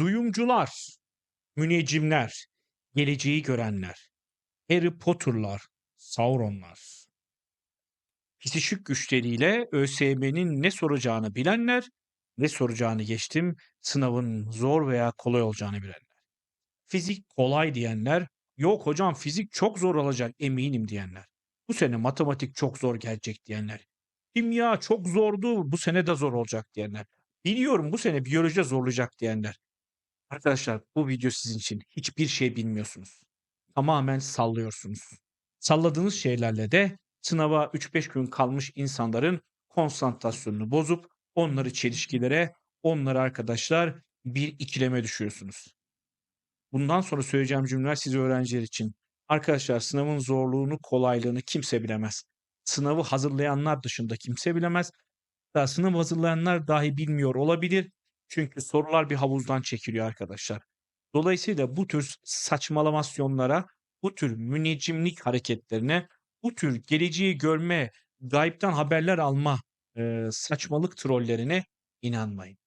Duyumcular, müneccimler, geleceği görenler, Harry Potter'lar, Sauron'lar. Psişik güçleriyle ÖSYM'nin ne soracağını bilenler, ne soracağını geçtim, sınavın zor veya kolay olacağını bilenler. Fizik kolay diyenler, yok hocam fizik çok zor olacak eminim diyenler. Bu sene matematik çok zor gelecek diyenler. Kimya çok zordu, bu sene de zor olacak diyenler. Biliyorum bu sene biyoloji zorlayacak diyenler. Arkadaşlar bu video sizin için. Hiçbir şey bilmiyorsunuz. Tamamen sallıyorsunuz. Salladığınız şeylerle de sınava 3-5 gün kalmış insanların konsantrasyonunu bozup onları çelişkilere, onları arkadaşlar bir ikileme düşüyorsunuz. Bundan sonra söyleyeceğim cümleler siz öğrenciler için. Arkadaşlar sınavın zorluğunu, kolaylığını kimse bilemez. Sınavı hazırlayanlar dışında kimse bilemez. Hatta sınav hazırlayanlar dahi bilmiyor olabilir. Çünkü sorular bir havuzdan çekiliyor arkadaşlar. Dolayısıyla bu tür saçmalamasyonlara, bu tür müneccimlik hareketlerine, bu tür geleceği görme, gaybtan haberler alma e, saçmalık trollerine inanmayın.